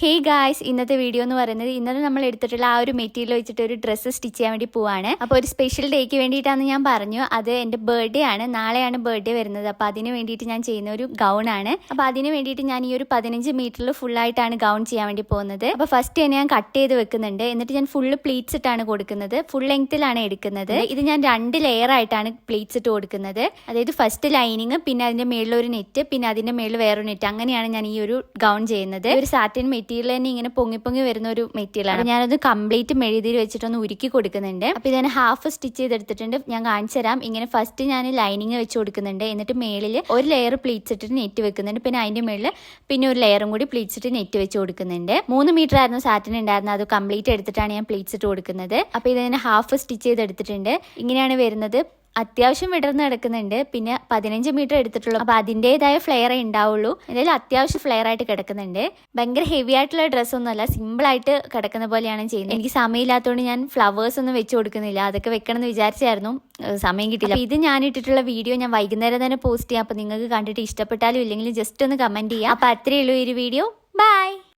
Hey guys ഇന്നത്തെ video എന്ന് പറയുന്നത് ഇന്നലെ നമ്മൾ എടുത്തിട്ടുള്ള ആ ഒരു മെറ്റീരിയൽ വെച്ചിട്ട് ഒരു ഡ്രസ്സ് സ്റ്റിച്ച് ചെയ്യാൻ വേണ്ടി പോവാണ്. അപ്പോൾ ഒരു സ്പെഷ്യൽ ഡേക്ക് വേണ്ടിയിട്ടാണ് ഞാൻ പറഞ്ഞു. അത് എന്റെ ബർത്ത്ഡേ ആണ്. നാളെയാണ് ബർത്ത്ഡേ വരുന്നത്. അപ്പോൾ അതിന് വേണ്ടിയിട്ട് ഞാൻ ചെയ്യുന്ന ഒരു ഗൗൺ ആണ്. അപ്പോൾ അതിന് വേണ്ടിയിട്ട് ഞാൻ ഈ ഒരു പതിനഞ്ച് മീറ്ററിൽ ഫുൾ ആയിട്ടാണ് ഗൗൺ ചെയ്യാൻ വേണ്ടി പോകുന്നത്. അപ്പോൾ ഫസ്റ്റ് തന്നെ ഞാൻ കട്ട് ചെയ്ത് വെക്കുന്നുണ്ട്. എന്നിട്ട് ഞാൻ ഫുള്ള് പ്ലീറ്റ്സ് ഇട്ടാണ് കൊടുക്കുന്നത്. ഫുൾ ലെങ്ത്തിലാണ് എടുക്കുന്നത്. ഇത് ഞാൻ രണ്ട് ലെയർ ആയിട്ടാണ് പ്ലീറ്റ്സ് ഇട്ട് കൊടുക്കുന്നത്. അതായത് ഫസ്റ്റ് ലൈനിങ് പിന്നെ അതിന്റെ മേളിൽ ഒരു നെറ്റ് പിന്നെ അതിന്റെ മേളിൽ വേറൊരു നെറ്റ് അങ്ങനെയാണ് ഞാൻ ഈ ഒരു ഗൗൺ ചെയ്യുന്നത്. ഒരു സാറ്റിൻ മെറ്റീരിയൽ തന്നെ ഇങ്ങനെ പൊങ്ങി പൊങ്ങി വരുന്ന ഒരു മെറ്റീരിയൽ ആണ്. ഞാനത് കംപ്ലീറ്റ് മെഴുതിരി വെച്ചിട്ടൊന്ന് ഉരുക്കി കൊടുക്കുന്നുണ്ട്. അപ്പൊ ഇതിനെ ഹാഫ് സ്റ്റിച്ച് ചെയ്തെടുത്തിട്ടുണ്ട്. ഞാൻ കാണിച്ചു തരാം. ഇങ്ങനെ ഫസ്റ്റ് ഞാൻ ലൈനിങ് വെച്ച് കൊടുക്കുന്നുണ്ട്. എന്നിട്ട് മേളിൽ ഒരു ലെയർ പ്ലീറ്റ്സ് ഇട്ടിട്ട് നെറ്റ് വെക്കുന്നുണ്ട്. പിന്നെ അതിന്റെ മേളിൽ പിന്നെ ഒരു ലെയറും കൂടി പ്ലീറ്റ്സ് ഇട്ട് നെറ്റ് വെച്ച് കൊടുക്കുന്നുണ്ട്. മൂന്ന് മീറ്റർ ആയിരുന്നു സാറ്റിൻ ഉണ്ടായിരുന്നത് അത് കംപ്ലീറ്റ് എടുത്തിട്ടാണ് ഞാൻ പ്ലീറ്റ്സ് ഇട്ട് കൊടുക്കുന്നത്. അപ്പൊ ഇതിനെ ഹാഫ് സ്റ്റിച്ച് ചെയ്തെടുത്തിട്ടുണ്ട്. ഇങ്ങനെയാണ് വരുന്നത്. അത്യാവശ്യം വിടർന്ന് കിടക്കുന്നുണ്ട്. പിന്നെ പതിനഞ്ച് മീറ്റർ എടുത്തിട്ടുള്ളൂ. അപ്പൊ അതിന്റെതായ ഫ്ലെയർ ഉണ്ടാവുള്ളൂ. എന്തായാലും അത്യാവശ്യം ഫ്ലെയർ ആയിട്ട് കിടക്കുന്നുണ്ട്. ഭയങ്കര ഹെവി ആയിട്ടുള്ള ഡ്രസ്സ് ഒന്നുമല്ല സിമ്പിൾ ആയിട്ട് കിടക്കുന്ന പോലെയാണ് ചെയ്യുന്നത്. എനിക്ക് സമയമില്ലാത്തതുകൊണ്ട് ഞാൻ ഫ്ലവേഴ്സ് ഒന്നും വെച്ച് കൊടുക്കുന്നില്ല. അതൊക്കെ വെക്കണം എന്ന് വിചാരിച്ചായിരുന്നു സമയം കിട്ടില്ല ഇത് ഞാൻ ഇട്ടിട്ടുള്ള വീഡിയോ ഞാൻ വൈകുന്നേരം തന്നെ പോസ്റ്റ് ചെയ്യാം. അപ്പൊ നിങ്ങൾക്ക് കണ്ടിട്ട് ഇഷ്ടപ്പെട്ടാലും ഇല്ലെങ്കിലും ജസ്റ്റ് ഒന്ന് കമന്റ് ചെയ്യാം. അപ്പൊ അത്രയേ ഉള്ളൂ ഈ ഒരു വീഡിയോ ബൈ